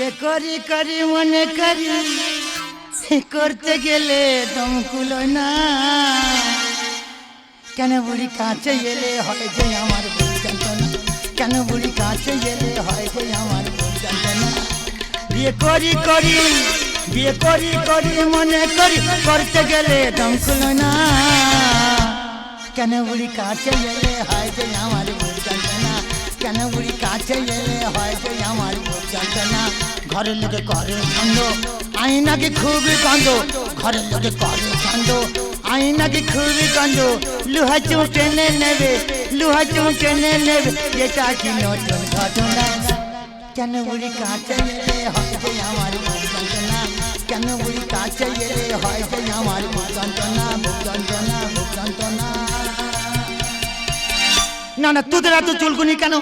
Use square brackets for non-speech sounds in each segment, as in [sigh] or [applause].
বিয়ে করি করি, মনে করি। করতে গেলে দম কুলো না। কেন বুড়ি কাছে এলে হয় যে আমার বুড়ি যন্ত্রণা? কেন বুড়ি কাছে এলে হয় যে আমার বুড়ি যন্ত্রণা? বিয়ে করি করি, বিয়ে করি করি, মনে করি, করতে গেলে দম না। কেন বুড়ি কাছে এলে হয় যে আমার বুড়ি যন্ত্রণা? কেন বুড়ি কাছে এলে হয় যে আমার বুড়ি যন্ত্রণা? ঘরের লোকে করে ছন্দ। আই নাকি খুবই কান্দ ঘরের লোকে করে ছন্দ। আই নাকি খুবই কান্দ লুহা চুঁ টেনে নেবে, লুহা চুঁ টেনে নেবে। এটা কি নতুন ঘটনা? কেন বুড়ি কাছে এলে হয় যে আমার বুক যন্ত্রণা কেন বুড়ি কাছে এলে হয় যে আমার বুক যন্ত্রণা বুক না না, তোদের এত চুলকুনি কেন?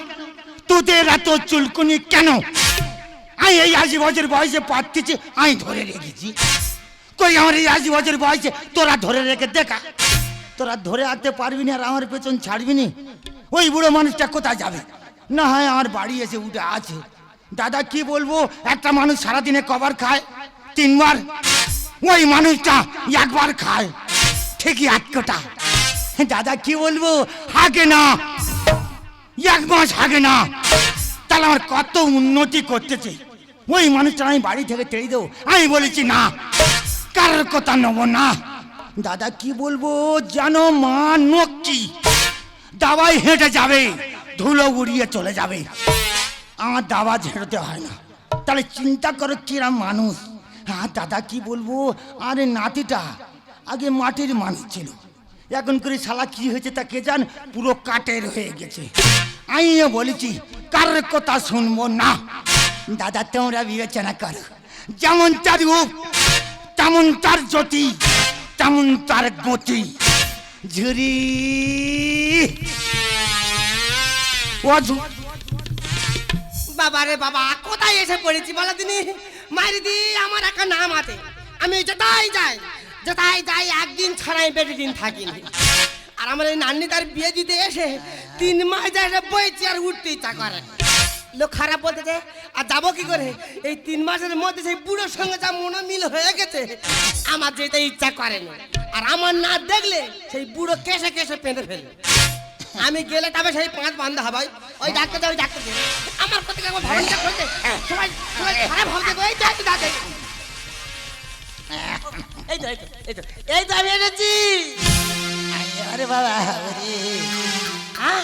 তোদের এত চুলকুনি কেন? আমি এই আশি বছর বয়সে পাচ্ছি আমি ধরে রেখেছি। কই, আমার এই আশি বছর বয়সে তোরা ধরে রেখে দেখা। তোরা ধরে আনতে পারবি না আর আমার পেছন ছাড়বি নি। ওই বুড়ো মানুষটা কোথায় যাবে? না হয় আমার বাড়ি এসে উঠে আছে। দাদা, কি বলব? একটা মানুষ সারাদিনে কবার খায়, তিনবার। ওই মানুষটা একবার খায়, ঠিকই আট কটা। দাদা, কি বলব? হাগে না। এক মাস হাগে না। তাহলে আমার কত উন্নতি করতেছে? ওই মানুষটা আমি বাড়ি থেকে তেড়ে দেবো। আমি বলেছি, না, কারোর কথা নেব না। দাদা, কি বলব? জানো মা নক্কি দাবাই হেঁটে যাবে, ধুলো উড়িয়ে চলে যাবে। আমার দাবা ঝেড়তে হয় না। তাহলে চিন্তা করো কিরাম মানুষ। হ্যাঁ দাদা, কি বলব? আরে নাতিটা আগে মাটির মানুষ ছিল। এখন করে শালা কি হয়েছে তা কে জান? পুরো কাটের হয়ে গেছে। আমিও বলেছি, কারোর কথা শুনব না। দাদা, তোমরা বিবেচনা করো। যেমন তার রূপ, তেমন তার জ্যোতি, তেমন তার গতি। ঝুরি। বাবা রে বাবা, কোথায় এসে পড়েছি বলো তিনি মারি দি, আমার একটা নাম আছে। আমি যেটাই যাই যেটাই যাই, একদিন ছাড়াই বেশি দিন থাকি আর আমার এই নান্নি তার বিয়ে দিতে এসে তিন মাস যায় বইছি আর উঠতে ইচ্ছা করে। লোক খারাপ বলতেছে আর যাব কি করে? এই তিন মাসের মধ্যে সেই বুড়োর সঙ্গে যা মনোমিল হয়ে গেছে, আমার যেতে ইচ্ছা করে না আর আমার না দেখলে সেই বুড়ো কেসে কেসে পেঁধে ফেলবে। আমি গেলে তবে সেই পাঁচ বান্ধা হবে। ওই ডাক্তার ওই ডাক্তার আমার প্রতি আমার ভরসা করতে সবাই সবাই খারাপ ভাবতে ওই তো একটু দাঁড়াতে এই তো। এই তো এই তো আমি এনেছি। আরে বাবা হ্যাঁ?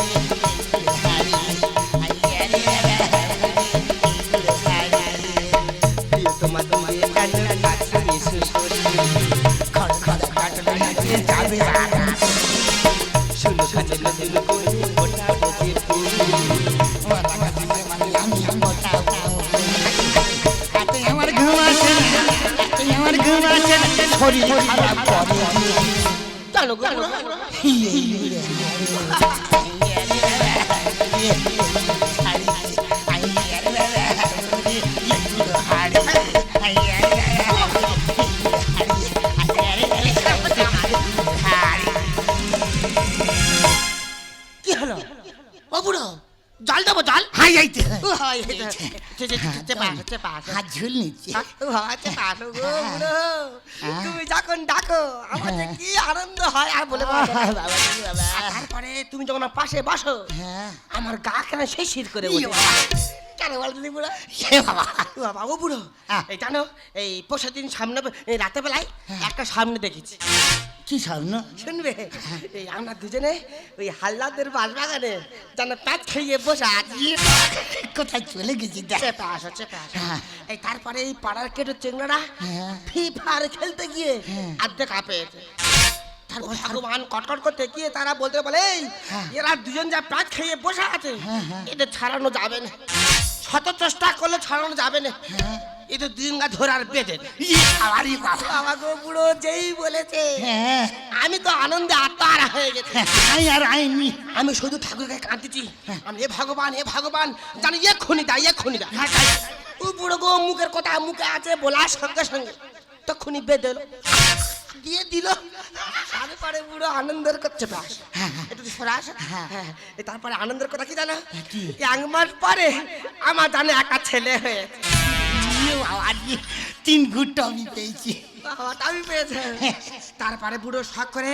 ও বুড়ো জল দেবো জল? হাই আইতে হয় আসো। হাত ঝুল নিচ্ছে। হয়, বুড়ো। তুমি যখন ডাকো আমার কি আনন্দ হয় আর বলে তারপরে তুমি যখন আমার পাশে বসো হ্যাঁ। আমার গা কেন সেই শীত করে ইয়ো। কেন বল দিদি বুড়ো? সে বাবা। ও বাবা ও বুড়ো। হ্যাঁ। এই জানো এই পরশু দিন সামনে এই রাতে বেলায় একটা সামনে দেখেছি। কি স্বপ্ন শুনবে এই আমরা দুজনে ওই হাল্লাদের বাসবাগানে যেন প্যাচ খাইয়ে বসে আছি কোথায় চলে গেছি চেপে আসো চেপে আসো। এই তারপরে এই পাড়ার কেটে চেংড়ারা হ্যাঁ। ফ্রি ফায়ার খেলতে গিয়ে। আর্ধেক আপেছে তারপর ভগবান কটকট করতে গিয়ে তারা বলতে বলে এই। এরা দুজন যা প্যাচ খাইয়ে বসে আছে। এদের ছাড়ানো যাবে না শত চেষ্টা করলে ছাড়ানো যাবে না এ তো দুঙ্গা ধরার ইয়ে আবারই বাবা বাবা গো বুড়ো যেই বলেছে। হ্যাঁ। আমি তো আনন্দে আত্মারা হয়ে গেছে। আই আর আইনি আমি শুধু ঠাকুরকে কাঁদতেছি আমি এ ভগবান এ ভগবান জানি এক্ষুনি দা এক্ষুনি দা ও বুড়ো গো মুখের কথা মুখে আছে বলার সঙ্গে সঙ্গে। তখনই বেঁধে এলো। দিয়ে দিল। আরে পরে বুড়ো আনন্দের করছে বাস একটু সরাস হ্যাঁ। তারপরে আনন্দের কথা কি জানো? এক মাস পরে আমার জানে একা ছেলে হয়েছে বাবা তিন ঘুরটা আমি পেয়েছি। বাবা, পেয়েছে। তারপরে বুড়ো শখ করে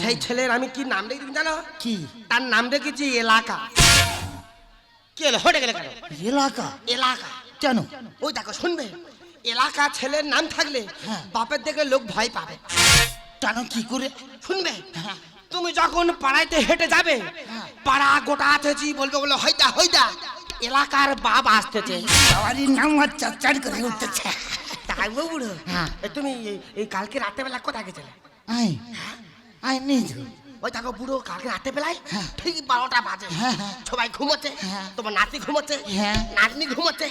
সেই ছেলের আমি কি নাম রেখেছি জানো? কি? তার নাম রেখেছি এলাকা। কি হলো? হটে গেলে কেন? এলাকা। এলাকা। কেন? ওই দেখো শুনবে। এলাকা ছেলের নাম থাকলে হ্যাঁ। বাপের দেখে লোক ভয় পাবে। কেন? কি করে? শুনবে? হ্যাঁ। তুমি যখন পাড়াইতে হেঁটে যাবে হ্যাঁ। পাড়া গোটা আছেছি বলবে বলে হইদা হইদা। এলাকার বাপ আসতেছে। বাবারই নাম চার করে উঠতেছে তাই বুড়ো? হ্যাঁ। তুমি এই- কালকে রাতে বেলা কোথায় গেছিলে? আই আই নেই ওই দেখো বুড়ো কালকে রাতে বেলায় হ্যাঁ। ঠিক বারোটা বাজে। হ্যাঁ, হ্যাঁ। সবাই ঘুমোচ্ছে। তোমার নাতি ঘুমোচ্ছে। নাতনি ঘুমোচ্ছে।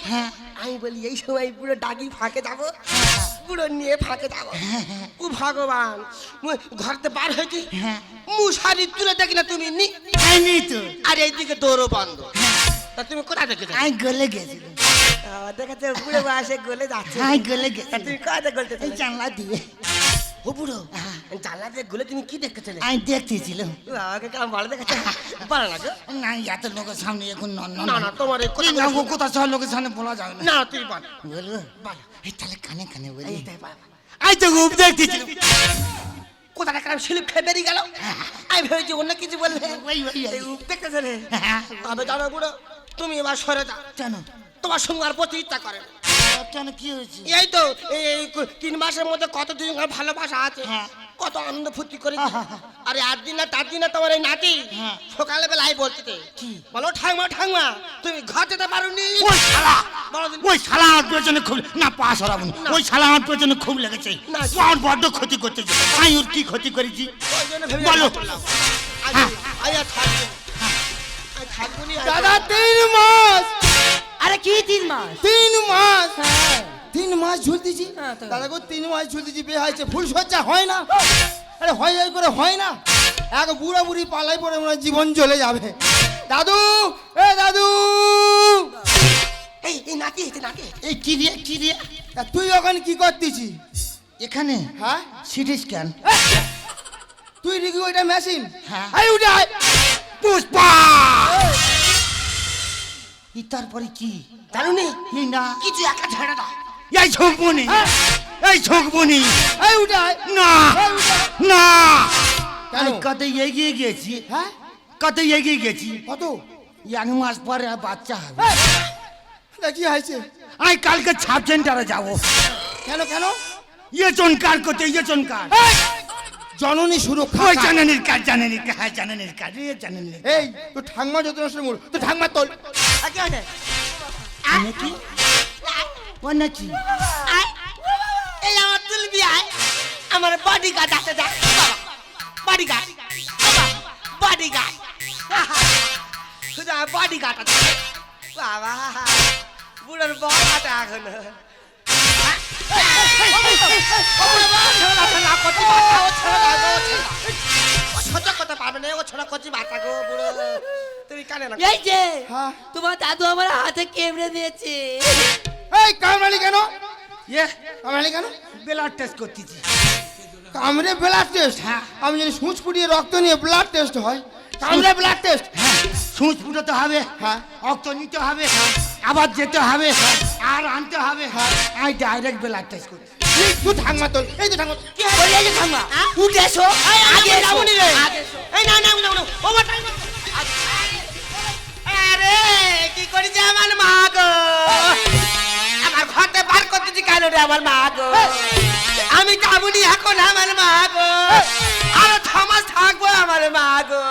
আমি বলি এই সময় পুরো ডাকি ফাঁকে যাব? পুরো নিয়ে ফাঁকে যাব? ও ভগবান ঘরতে বার হয়েছি। হ্যাঁ। মুশারি তুলে দেখি না তুমি নি আর এইদিকে দৌড়ো বন্ধ। তা তুমি কোথায় দেখেছ আই গলে গেছিল দেখাচ্ছে বুড়ো বয়সে গলে যাচ্ছে। আই গলে তা গেছিল তুমি কোথায় গলতে এই জানলা দিয়ে। ও বুড়ো জানলা দিয়ে গলে তুমি কি দেখেছিলে আই দেখতেছিলাম আমাকে কেমন ভালো দেখাচ্ছে ভালো না গো? না এত লোকের সামনে এখন নন না না তোমার এই কথা কোথা সব লোকের সামনে বলা যাবে না। না তুই বল। বলব বল। এই তাহলে কানে কানে বলি। আই তো খুব দেখতেছিলাম কোথায় একটা স্লিপ খেয়ে বেরিয়ে গেল? আমি ভেবেছি অন্য কিছু বলবে। ওই ওই এই উপ রে। হ্যাঁ। তবে জানো বুড়ো তুমি এবার সরে যাও কেন তোমার সঙ্গে আর প্রতি ইচ্ছা করে না। কেন কি হয়েছে এই তো এই এই কু- তিন মাসের মধ্যে কত দিন ভালোবাসা আছে হ্যাঁ। কত আনন্দ ফুর্তি করে। আরে আট দিন না চার দিন না তোমার এই নাতি হ্যাঁ। সকালে বেলায় বলতে কি? বলো ঠাংমা ঠাংমা তুমি ঘর যেতে পারোনি ওই শালা বড়দিন ওই শালা আমার পেছনে খুব না পা সরাবো না। না। ওই শালা আমার পেছনে খুব লেগেছে না। ও আমার বড্ড ক্ষতি করতেছে আমি ওর কি ক্ষতি করেছি ওই জন্য ভেবে বলো। করলাম। আজ হ্যাঁ। আজ আর থাকব না। দাদা তিন মাস। আরে কি তিন মাস? তিন মাস। হ্যাঁ। তিন মাস ঝুলতেছি। হ্যাঁ, দাদা গো তিন মাস ঝুলতেছি বিয়ে হয়েছে। ফুল সজ্জা হয় না। আরে হয় হয় করে হয় না। এক বুড়া বুড়ি পালাই পরে মনে হয় জীবন চলে যাবে। দাদু এ দাদু। এই এই নাতি এই নাতি এই কি রে কি রে তা তুই ওখানে কি করতেছি? এখানে? হ্যাঁ? CT scan. তুই দেখি ওইটা মেশিন? হ্যাঁ। এই উঠে আয়। পুষ্পা! ই তারপরে কি? জানুনি না কিছু একা ছেড়ে দাও। এই ঝোঁকবনি। এই ঝোঁকবনি। এই উঠে না। না? আমি কত এগিয়ে গেছি। হ্যাঁ? কত এগিয়ে গেছি। কত? এক মাস পরে বাচ্চা হবে। এই, কি হয়েছে? আমি কালকে সাব সেন্টারে যাব। কেন কেন? ইয়েচন কার করতে ইয়েচন কার এই, জননী সুরক্ষা ওই। জানানির কাজ জানানির কাজ হ্যাঁ জানানির কাজ রে জানানির এই তো ঠাংমা যত নষ্ট মুড় তো ঠাংমা তোল। আর কি হয়েছে নাকি ও নাকি? আয়। এই আমার তুলবি আয়। আমার বডি গার্ড আছে দেখ। বডি গার্ড বডি গার্ড শুধু বডি গার্ড আছে। বাবা বুড়োর বড় হাতে এখন সহ্য করতে পারবে না ও ছোট কচি বাচ্চা গো বুড়ো তুমি কানে না এই যে হ্যাঁ। তোমার দাদু আমার হাতে কেমড়ে দিয়েছে। এই কামড়ালি কেন? ইয়ে। কামড়ালি কেন? ব্লাড টেস্ট করতেছি। কামড়ে ব্লাড টেস্ট হ্যাঁ। আমি জানি সুচ ফুটিয়ে রক্ত নিয়ে ব্লাড টেস্ট হয় কামড়ে ব্লাড টেস্ট হ্যাঁ সুচ ফুটাতে হবে। হ্যাঁ। রক্ত নিতে হবে। আবার যেতে হবে। আর আনতে হবে। আমি ডাইরেক্ট ব্লাড টেস্ট করি তুই ঠাংমা তোল এই তো বলে এই যে ঠাম্মা উঠে এসো। আগে যাবনি রে। এই না না না ও মা টাইম আরে কি করেছে আমার মা গো? আমার ঘরতে বার করতেছি কেন রে আমার মা গো? আমি যাবনি এখন আমার মা গো। আর থমাস থাকব আমার মা গো।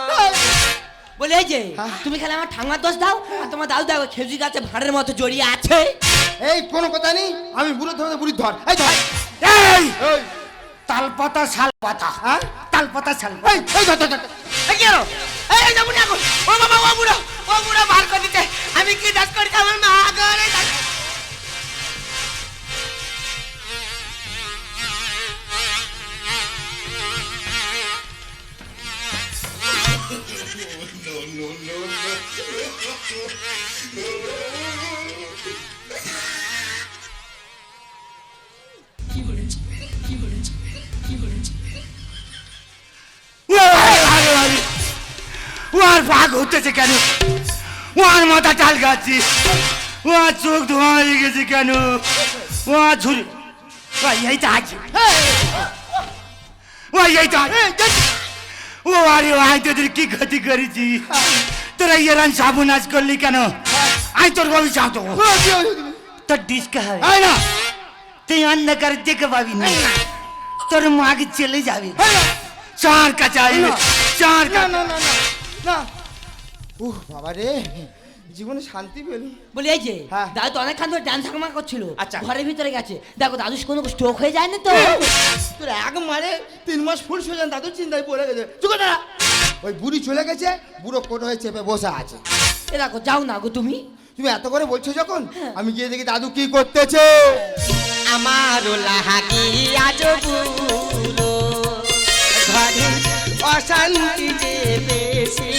বলে এই যে তুমি খালি আমার ঠাঙ্গার দোষ দাও আর তোমার দাদু দেখো খেজুরি গাছে ভাড়ের মতো জড়িয়ে আছে। এই কোনো কথা নেই? আমি বুড়ো ধরে বুড়ি ধর। এই ধর। এই তালপাতা তাল শাল পাতা হ্যাঁ? তালপাতা শাল এই এই ধর ধর। এই কি হলো? এই যাবুনি এখন। ও বাবা ও বুড়ো ও বুড়ো ভার করে দিতে। আমি কি দাস করি? আমার মা গো ও আর ভাগ হতেছে কেন? ও আর মাথা টাল খাচ্ছে। ও চোখ ধোয়া হয়ে গেছে কেন? ও আর ঝুড়ি ও এই তো আছে এই তো। ও আরে আয় তোদের কি ক্ষতি করেছি? তোরা এরান সাবুনাজ করলি কেন? আয় তোর বাবু চাও তো। তোর ডিসকা হয়। আয় না। তুই অন্ধকার দেখে পাবি না। তোর মাকে চলে যাবে। চার কাছে আসবে চার না না না না ও বাবা রে জীবনে শান্তি পেলুম। বলি এই যে হ্যাঁ। দাদু তো অনেকক্ষণ ধরে ডান্স হাকমা করছিল। আচ্ছা। ঘরের ভিতরে গেছে। দেখো দাদু কোনো স্ট্রোক হয়ে যায়নি তো? তোর এক মারে তিন মাস ফুল সোজান দাদু চিন্তায় পড়ে গেছে। চুকে ওই বুড়ি চলে গেছে বুড়ো কোট হয়ে চেপে বসে আছে। এ দেখো যাও না গো তুমি। তুমি এত করে বলছো যখন? আমি গিয়ে দেখি দাদু কি করতেছে। আমার লাহাকি আজ বুড়ো। ঘরে অশান্তি যে বেশি।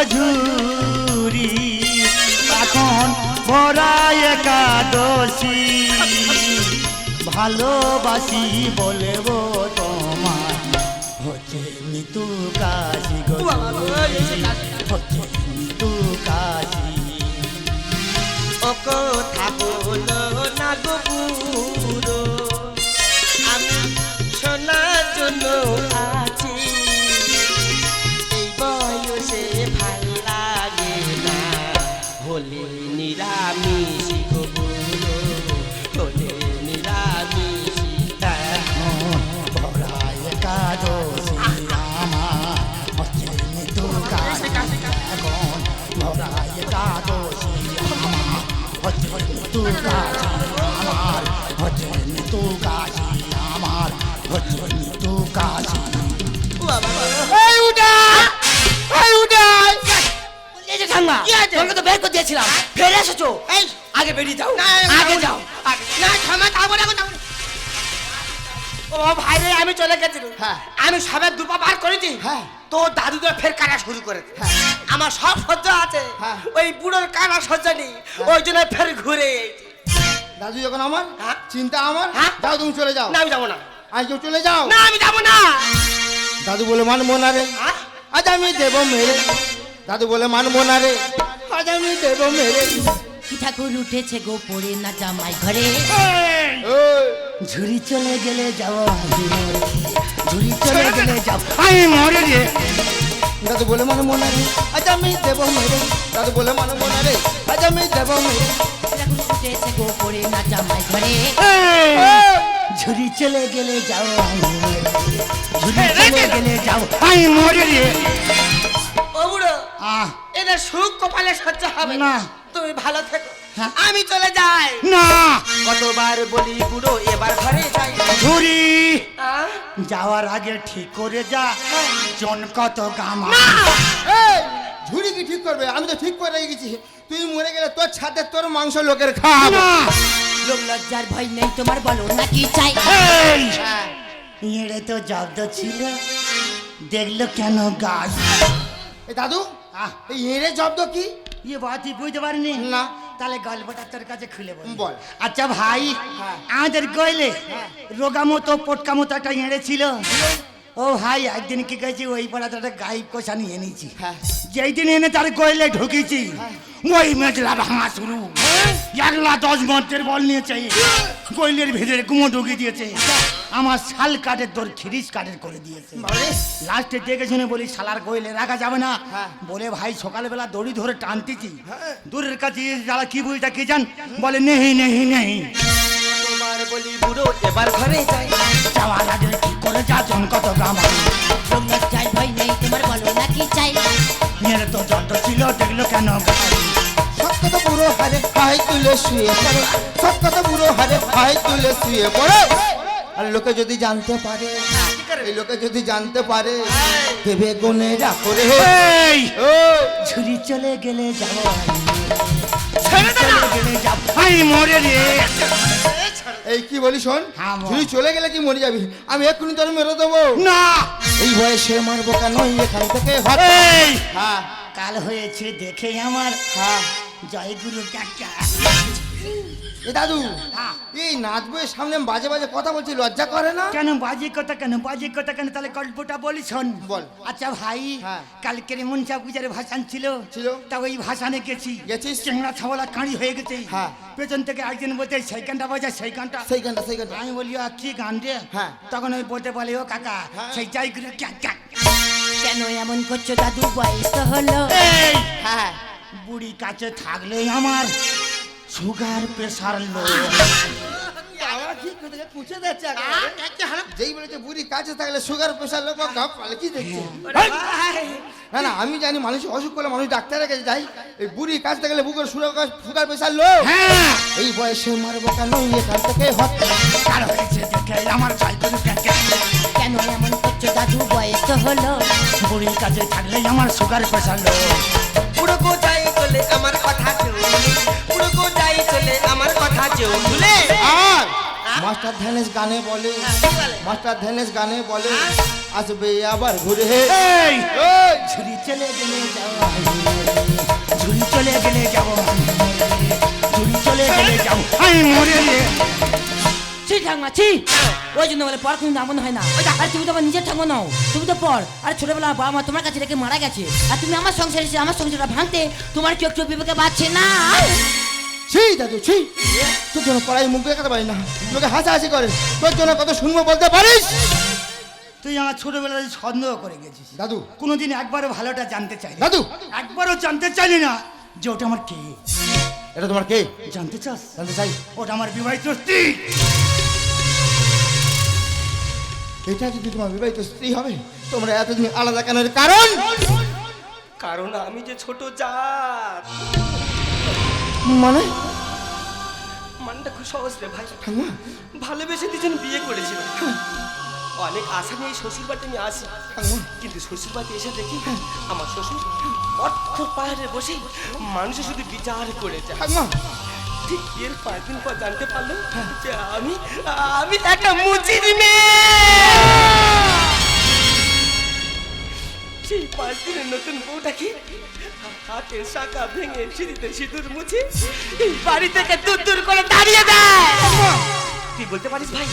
না গঝুরি এখন ভরা একাদশী। ভালোবাসি বলব তোমার হচ্ছে নিতু কাশি গো হচ্ছে নিতু কাশি। ও কথা বলো না গো নিরামিষি বুড়ো হলে নিরামিষি এখন ভরা একাদশী আমার হচ্ছে কাশি এখন ভরা একাদশী আমার হচ্ছে কাশি আমার হচ্ছে নিতু কাশি আমার হচ্ছে নিতু কাশি এই যে কি আছে? তোমাকে তো বের করে দিয়েছিলাম। ফেরে এসেছ? এই। আগে বেরিয়ে যাও। না, আগে যাও। না ক্ষমা যাব না যাব ও ভাই রে আমি চলে গেছি হ্যাঁ। আমি সবের দুপা বার করেছি। হ্যাঁ। তো দাদুদের ফের কাটা শুরু হ্যাঁ। আমার সব সহ্য আছে। হ্যাঁ। ওই বুড়োর কানা সহ্য নেই। ওই জন্য ফের ঘুরে দাদু যখন আমার হ্যাঁ। চিন্তা আমার হ্যাঁ। যাও তুমি চলে যাও। না আমি যাব না। আজ কেউ চলে যাও? না আমি যাব না। দাদু বলে মানবো না রে হ্যাঁ? আজ আমি দেব মেরে। দাদু বলে মানবো না রে। আজ আমি দেব মেরে। কি ঠাকুর উঠেছে গো পড়ে না জামাই ঘরে? ঝুড়ি চলে গেলে যাও আমি মরে। ঝুড়ি চলে গেলে যাও। আমি মরে রে। দাদু বলে মানবো না রে। আজ আমি দেব মেরে। দাদু বলে মানবো না রে। আজ আমি দেব মেরে। উঠেছে গো পড়ে না জামাই ঘরে? ঝুড়ি চলে গেলে যাও আমি মরে। ঝুড়ি চলে গেলে যাও। আমি মরে রে। ও বুড়ো আহ। এদের সুখ কপালে সহ্য হবে না। তুমি ভালো থেকো। হ্যাঁ। আমি চলে যাই। না। কতবার বলি বুড়ো এবার ঘরে যাই। ঝুড়ি যাওয়ার আগে ঠিক করে যা। জন কত গামা। এই, ঝুড়ি কি ঠিক করবে? আমি তো ঠিক করে রেখেছি। তুই মরে গেলে তোর ছাতে তোর মাংস লোকের খাওয়াবো। না। লোক লজ্জার ভয় নেই তোমার বলো না কি চাই। হ্যাঁ। এড়ে তো জব্দ ছিল। দেখল কেন গাছ? এই দাদু আহ। এই এড়ে জব্দ কি? ইয়ে বাতি বুঝতে পারিনি? না। তাহলে গল্পটা তোর কাছে খুলে বল। আচ্ছা ভাই হ্যাঁ। আমাদের গইলে রোগা মতো পটকা মতো একটা এঁড়ে ছিল? ও ভাই একদিন কি গেছি ওই পাড়াতে একটা গাইব কষা নিয়ে নিয়েছি হ্যাঁ। যেই দিন এনে তার গইলে ঢুকেছি ওই মেজলা ভাঙা শুরু। একলা দশ মন্ত্রের বল নিয়েছে। গইলের ভিতরে কুমো ঢুকিয়ে দিয়েছে। আমার শাল কাঠের তোর খিরিস কাঠের করে দিয়েছে। লাস্টে দেখে শুনে বলি শালার গইলে রাখা যাবে না। হ্যাঁ। বলে ভাই সকালবেলা দড়ি ধরে টানতেছি। দূরের কাছে যারা কি বইটা কি জান? বলে নেহি নেহি নেহি। তোমার বলি বুড়ো এবার ঘরে যাই। যাওয়ার আগে কি করে যা জন কত গামা লোক লজ্জার ভয় নেই তোমার বলো না কি চাই? মেরে তো যত ছিল দেখল কেন সত্য তো পুরো হারে হাই তুলে শুয়ে পড়ে। সত্য তো পুরো হারে হাই তুলে শুয়ে পড়ে। আর লোকে যদি জানতে পারে এই লোকে যদি জানতে পারে দেবে গুনে ওই ঝুরি চলে গেলে যাব। ছেড়ে দে না। চলে গেলে মরে রে। এই কি বলি শোন? হ্যাঁ, চলে গেলে কি মরে যাবি? আমি এক্ষুনি তোর মেরে দেবো। না। এই বয়সে মারবো কেন এখান থেকে হ্যাঁ। কাল হয়েছে দেখে আমার। হ্যাঁ। জয়গুরু কাকা। এ দাদু হ্যাঁ। এই নাচবো এর সামনে বাজে বাজে কথা বলছি লজ্জা করে না কেন বাজে কথা কেন বাজে কথা কেন তাহলে গল্পটা বলি শোন বল। আচ্ছা ভাই হ্যাঁ। কালকের মনসা পূজার ভাসান ছিল ছিল। তা ওই ভাসানে গেছি গেছিস? চেংড়া ছাওয়ালা কাঁড়ি হয়ে গেছে হ্যাঁ। পেছন থেকে একজন বলতে সেই গানটা বাজা সেই গানটা সেই গানটা সেই গানটা আমি বলি "আ, কি গান রে হ্যাঁ। তখন ওই বলতে বলে ও কাকা হ্যাঁ। সেই জয়গুরু কাকা কেন এমন করছ দাদু বয়স তো হলো হ্যাঁ বুড়ি কাছে থাকলে আমার সুগার প্রেসার লো। যেই বলেছে বুড়ি কাছে থাকলে সুগার প্রেশার লোক গাপ পালে কি দেখছে না না আমি জানি মানুষ অসুখ করলে মানুষ ডাক্তারের কাছে যাই এই বুড়ি কাছে থাকলে বুকের সুগার সুগার প্রেশার লো। হ্যাঁ। এই বয়সে মারবো কেন? এখান থেকে আমার জয়গুরু কাকা কেন এমন করছ দাদু? বয়স তো হলো। বুড়ির কাছে থাকলে আমার সুগার প্রেসার লো। পুরো চলে আমার কথা চলে পুরো গো যাই চলে আমার কথা চলে আর মাস্টার ধ্যানেশ গানে বলে মাস্টার ধ্যানেশ গানে বলে আসবে আবার ঘুরে। এই! ঝুড়ি চলে গেলে ঝুড়ি চলে গেলে যাব ঝুড়ি চলে গেলে যাব আমি মরে। ছি ঠাকমা ছি। ওই জন্য বলে পড়া কোনো দামন হয় না। আর তুমি তো আমার নিজের ঠাকুমা নাও। তুমি তো পড়। আর ছোটবেলা বাবা মা তোমার কাছে রেখে মারা গেছে। আর তুমি আমার সংসারে আমার সংসারটা ভাঙতে তোমার কি একটু বিবেকে পাচ্ছে না? ছি দাদু ছি। তোর জন্য পড়াই মুখ দেখাতে পারি না। লোকে হাসাহাসি করে। তোর জন্য কত শুনব বলতে পারিস? তুই আমার ছোটবেলায় সন্দেহ করে গেছিস। দাদু। কোনোদিন একবারও ভালোটা জানতে চাই দাদু। একবারও জানতে চাইলি না যে ওটা আমার কে। এটা তোমার কে? জানতে চাস? জানতে চাই। ওটা আমার বিবাহিত স্ত্রী। এটা যদি তোমার বিবাহিত স্ত্রী হবে তোমরা এতদিন আলাদা কেনার কারণ? কারণ আমি যে ছোট জাত। মানে? মানটা খুব সহজ রে ভাই। ভালোবেসে দুজন বিয়ে করেছিল। অনেক আশা নিয়ে শ্বশুর বাড়িতে আমি আসি। কিন্তু শ্বশুর বাড়িতে এসে দেখি আমার শ্বশুর অর্থ পাহাড়ে বসে মানুষের শুধু বিচার করে যায়। ঠিক এর পাঁচ দিন পর জানতে পারল যে আমি আমি একটা মুচির মেয়ে। সেই পাঁচ দিনের নতুন বউটাকে? হাতের শাখা ভেঙে সিঁড়িতে সিঁদুর মুছে এই বাড়ি থেকে দূর দূর করে দাঁড়িয়ে দেয় তুই বলতে পারিস ভাই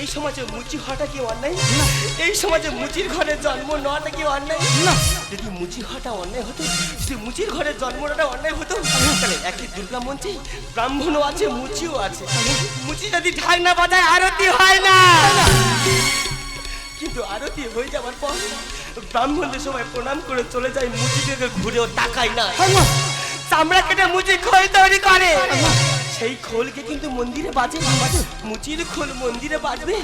এই সমাজে মুচি হওয়াটা কি অন্যায়? না। এই সমাজে মুচির ঘরে জন্ম নেওয়াটা কি অন্যায়? না। যদি মুচি হওয়াটা অন্যায় হতো যদি মুচির ঘরে জন্ম নেওয়াটা অন্যায় হতো তাহলে একই দুর্গা মঞ্চে ব্রাহ্মণও আছে মুচিও আছে। মুচি যদি ঢাক না বাজায় আরতি হয় না। কিন্তু আরতি হয়ে যাওয়ার পর ব্রাহ্মণদের সবাই প্রণাম করে চলে যায় মুচিদেরকে ঘুরেও তাকায় না চামড়া কেটে মুচি খোল তৈরি করে। সেই খোলকে কিন্তু মন্দিরে বাজে। মুচির খোল মন্দিরে বাজবে।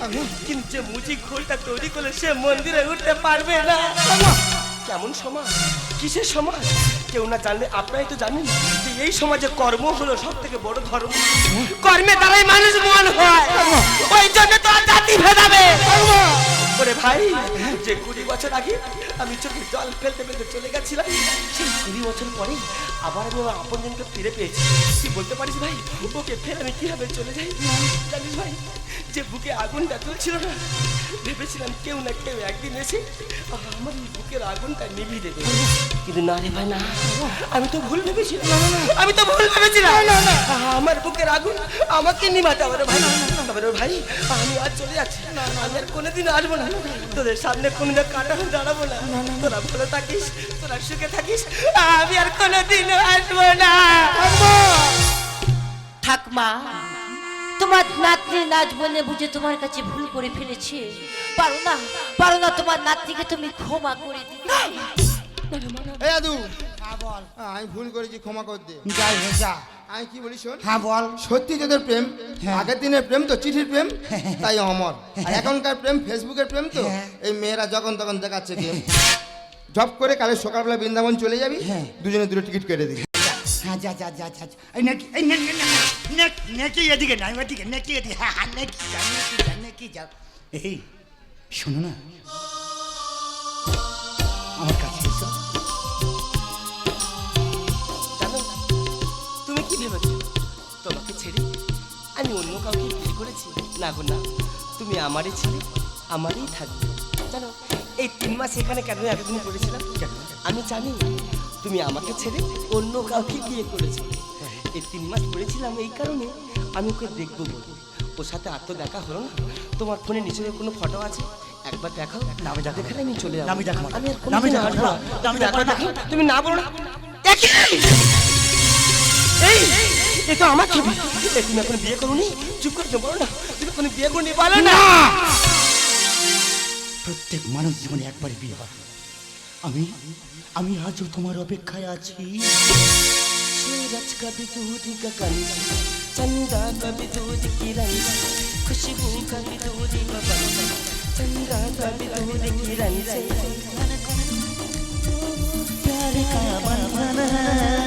কিন্তু যে মুচি খোলটা তৈরি করলে সে মন্দিরে উঠতে পারবে না। কেমন সমাজ? কিসের সমাজ? কেউ না জানলে আপনারাই তো জানেন যে এই সমাজে কর্ম হলো সব থেকে বড় ধর্ম। কর্মে দ্বারাই মানুষ মন হয়। ওই জন্য তো জাতি ভেদাবে ওরে ভাই যে কুড়ি বছর আগে আমি চোখে জল ফেলতে ফেলতে চলে গেছিলাম সেই কুড়ি বছর পরে আবার আমি আমার আপনজনকে ফিরে পেয়েছি। তুই বলতে পারিস ভাই? ওকে ফের আমি কীভাবে চলে যাই? জানিস ভাই যে বুকে আগুনটা চলছিল না ভেবেছিলাম কেউ না কেউ একদিন এসে আমার এই বুকের আগুনটা নিভিয়ে দেবে। কিন্তু না রে ভাই না। আমি তো ভুল ভেবেছিলাম। আমি তো ভুল ভেবেছিলাম। আমার বুকের আগুন আমাকে নিভাতে হবে ভাই। ভাই আমি আর চলে যাচ্ছি আমি আর কোনোদিন আসব না। তোদের সামনে কোনোদিন কাটা হয়ে দাঁড়াবো না তোরা ভালো থাকিস তোরা সুখে থাকিস আমি আর কোনোদিন আসব না ঠাকমা তোমার নাতনি নাচ বলে বুঝে তোমার কাছে ভুল করে ফেলেছে পারো না পারো না তোমার নাতনিকে তুমি ক্ষমা করে দিতে হ্যাঁ বল। আমি ভুল করেছি ক্ষমা কর দে। যাই হে যা আমি কি বলি শোন? হ্যাঁ বল। সত্যি তোদের প্রেম? আগের দিনের প্রেম তো চিঠির প্রেম? [laughs] তাই অমর। আর এখনকার প্রেম ফেসবুকের প্রেম তো? হ্যাঁ। এই মেয়েরা যখন তখন দেখাচ্ছে গেম জব করে কালে সকালবেলা বৃন্দাবন চলে যাবি হ্যাঁ। দুজনে দুটো টিকিট কেটে দিবি। হ্যাঁ যা যা যা যা যা। এই নেকি এই নেকি এদিকে না ওদিকে নেকি এদিকে। হ্যাঁ হ্যাঁ নেকি যা নেকি যা নেকি যা। এই শোনো না। আমার করেছি? না গো না। তুমি আমারই ছিলে আমারই থাকবে। জানো এই তিন মাস এখানে কেন এতদিন করেছিলাম? আমি জানি তুমি আমাকে ছেড়ে অন্য কাউকে বিয়ে করেছ। এই তিন মাস করেছিলাম এই কারণে আমি ওকে দেখব বলে। ওর সাথে আর তো দেখা হলো না। তোমার ফোনে নিচে কোনো ফটো আছে? একবার দেখাও। নামে দেখাবো। দেখালে আমি চলে যাব। নামে দেখাবো। আমি আর নামে। নামে তুমি না। বলো না! এই! এ তো আমার ছবি এ তুমি এখন বিয়ে করুনি চুপ করে তো বলো না তুমি কোনো বিয়ে করুনি বলো না না প্রত্যেক মানব জীবনে একবার বিয়ে হয় আমি আমি আজও তোমার অপেক্ষায় আছি सूरज कभी दूध गगन से, चंदा कभी दूध किरण से, खुशबू कभी दूध पवन से, चंदा कभी दूध किरण से प्यार का बंधन है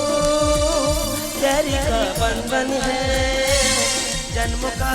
शहरी का बन बन है। जन्म का